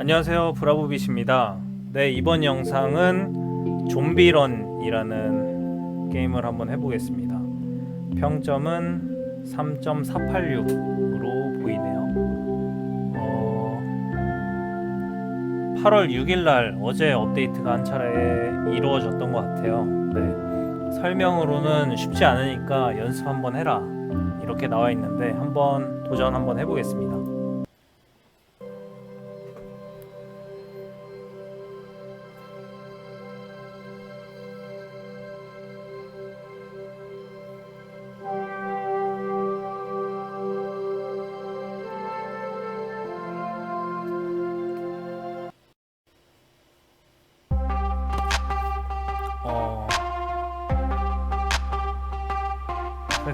안녕하세요. 브라보빗입니다. 네 이번 영상은 좀비런이라는 게임을 한번 해보겠습니다. 평점은 3.486으로 보이네요. 어, 8월 6일날 어제 업데이트가 한 차례 이루어졌던 것 같아요. 네 설명으로는 쉽지 않으니까 연습 한번 해라. 이렇게 나와 있는데 한번 도전 한번 해보겠습니다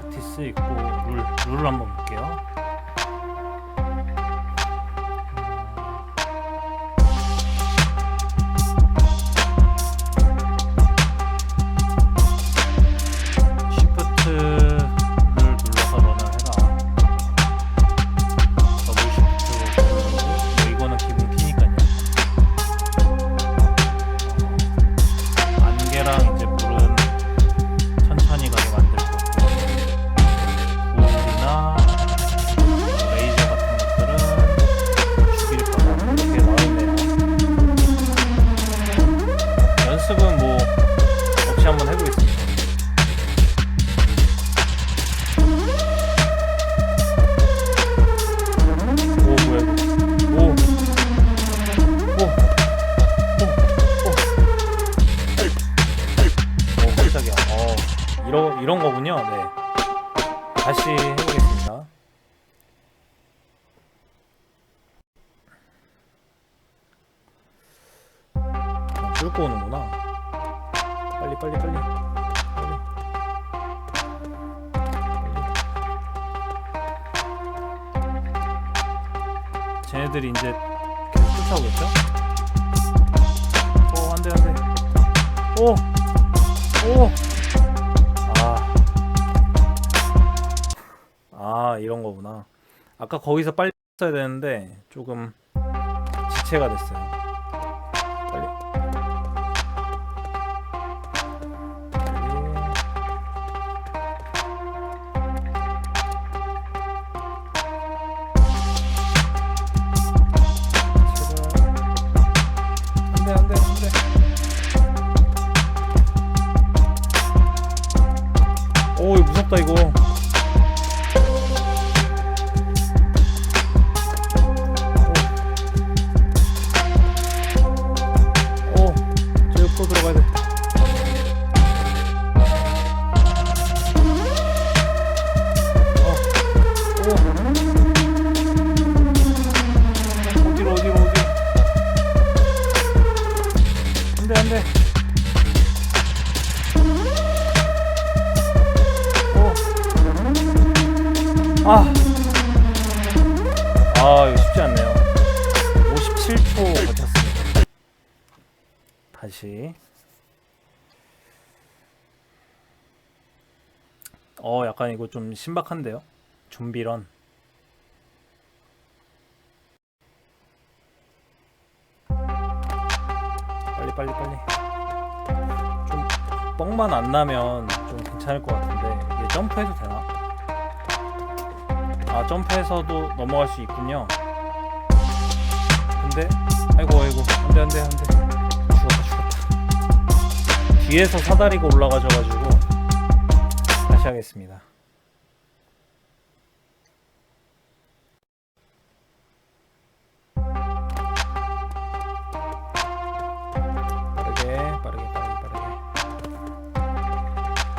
프랙티스 있고 룰 룰을 한번 볼게요. 이런 이런 거군요. 네. 다시 해보겠습니다. 어, 뚫고 오는구나. 빨리 빨리 빨리 빨리. 빨리. 쟤네들이 이제 계속 쫓아오겠죠? 오 안 돼 안 돼. 오. 오! 아, 이런 거구나. 아까 거기서 빨리 했어야 되는데, 조금 지체가 됐어요. 안돼 오. 아. 아, 이거 쉽지 않네요. 57초 버텼습니다. 다시. 어, 약간 이거 좀 신박한데요? 좀비런. 뻥만 안 나면 좀 괜찮을 것 같은데, 이게 점프해도 되나? 아 점프해서도 넘어갈 수 있군요. 근데? 아이고 아이고. 안돼 안돼 안돼. 죽었다 죽었다. 뒤에서 사다리가 올라가져가지고 다시 하겠습니다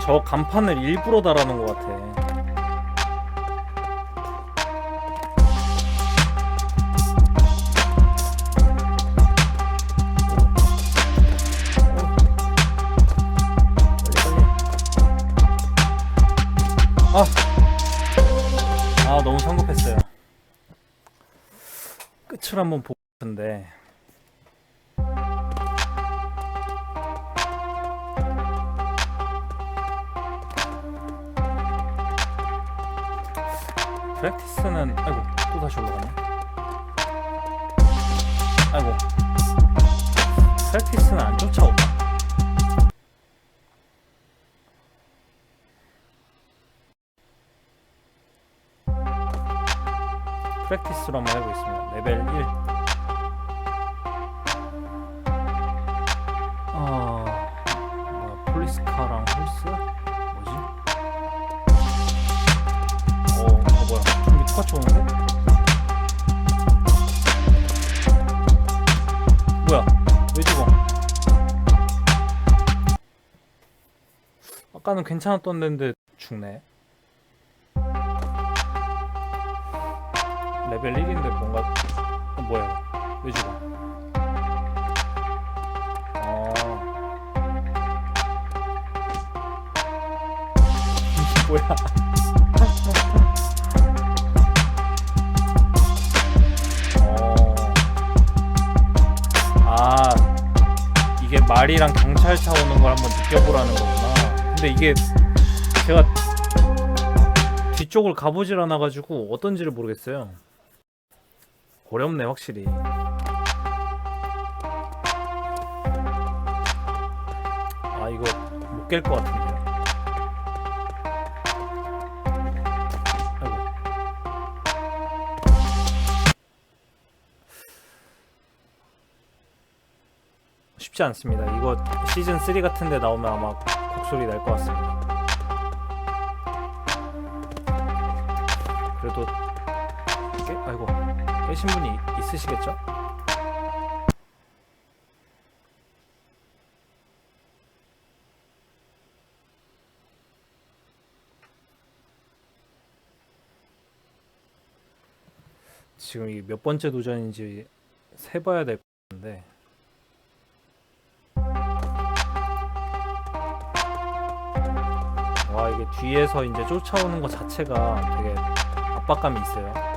저 간판을 일부러 달아놓은 것 같아. 아, 아 너무 성급했어요. 끝을 한번 보고 싶은데 프랙티스는 아이고 또 다시 올라가네 아이고 프랙티스는 안 쫓아오나? 프랙티스로 한번 해보겠습니다. 레벨 1. 똑같이 오는데? 뭐야? 왜 죽어? 아까는 괜찮았던 데인데 죽네. 레벨 1인데 뭔가 어, 뭐야? 왜 죽어? 어. 뭐야? 말이랑 경찰 차 오는 걸 한번 느껴보라는 거구나. 근데 이게 제가 뒤쪽을 가보질 않아가지고 어떤지를 모르겠어요. 어렵네 확실히. 아 이거 못 깰 것 같은데요. 쉽지 않습니다. 이거 시즌 3 같은데 나오면 아마 곡소리 날 것 같습니다. 그래도 깨, 아이고 깨신 분이 있으시겠죠? 지금 이 몇 번째 도전인지 세봐야 될 것 같은데 이게 뒤에서 이제 쫓아오는 것 자체가 되게 압박감이 있어요.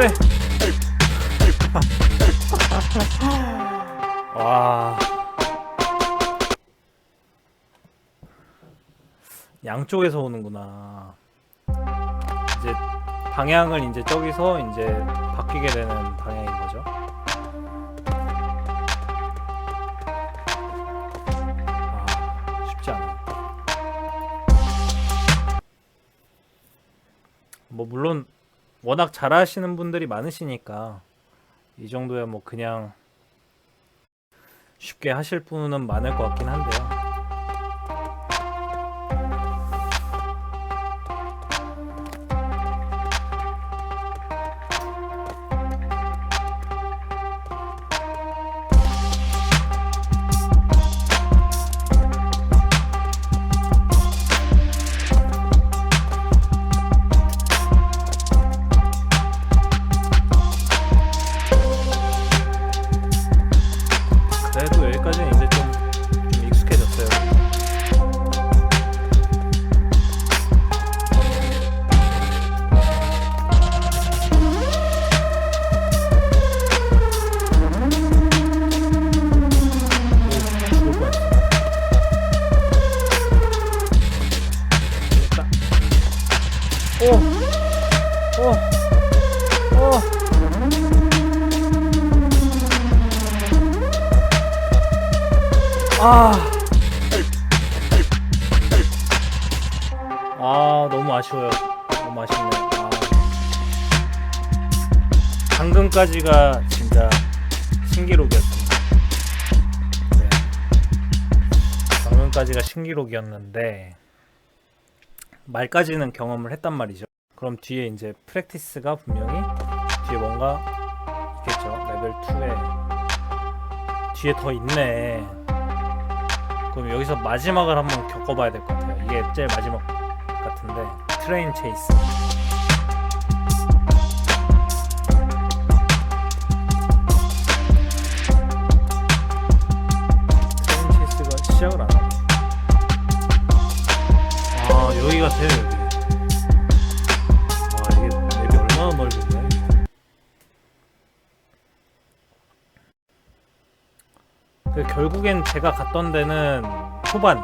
돼. 와. 양쪽에서 오는구나. 이제 방향을 이제 저기서 이제 바뀌게 되는 방향인 거죠. 아, 쉽지 않아요. 뭐 물론 워낙 잘하시는 분들이 많으시니까 이 정도야 뭐 그냥 쉽게 하실 분은 많을 것 같긴 한데요. 그래도 여기까지는 이제 좀, 좀 익숙해졌어요. 오! 오! 오! 아. 아, 너무 아쉬워요. 너무 아쉽네요. 아. 방금까지가 진짜 신기록이었습니다. 네. 방금까지가 신기록이었는데 말까지는 경험을 했단 말이죠. 그럼 뒤에 이제 프랙티스가 분명히 뒤에 뭔가 있겠죠. 레벨 2에 뒤에 더 있네. 그럼 여기서 마지막을 한번 겪어봐야 될 것 같아요. 이게 제일 마지막 같은데 트레인 체이스. 트레인 체이스가 시작을 안 하네. 아 여기가 돼요 그 결국엔 제가 갔던 데는 초반,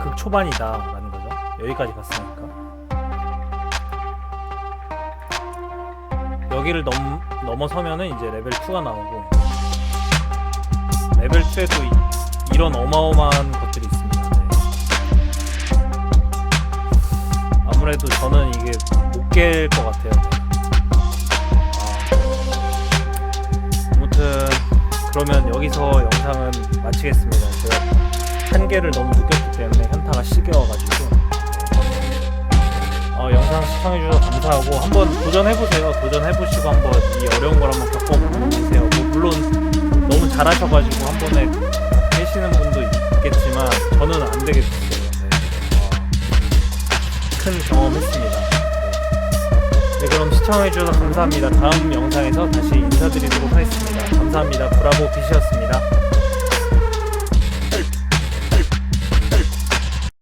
극 초반이다 라는 거죠. 여기까지 갔으니까. 여기를 넘, 넘어서면은 이제 레벨 2가 나오고 레벨 2에도 이, 이런 어마어마한 것들이 있습니다. 네. 아무래도 저는 이게 못 깰 것 같아요. 그러면 여기서 영상은 마치겠습니다. 제가 한계를 너무 느꼈기 때문에 현타가 시겨워가지고 어, 영상 시청해주셔서 감사하고 한번 도전해보세요. 도전해보시고 한번 이 어려운 걸 한번 겪어보세요. 뭐 물론 너무 잘하셔가지고 한 번에 깨시는 분도 있겠지만 저는 안 되겠어요. 네. 어, 큰 경험했습니다. 네. 네, 그럼 시청해주셔서 감사합니다. 다음 영상에서 다시 인사드리도록 하겠습니다. 감사합니다. 브라보 빛이었습니다.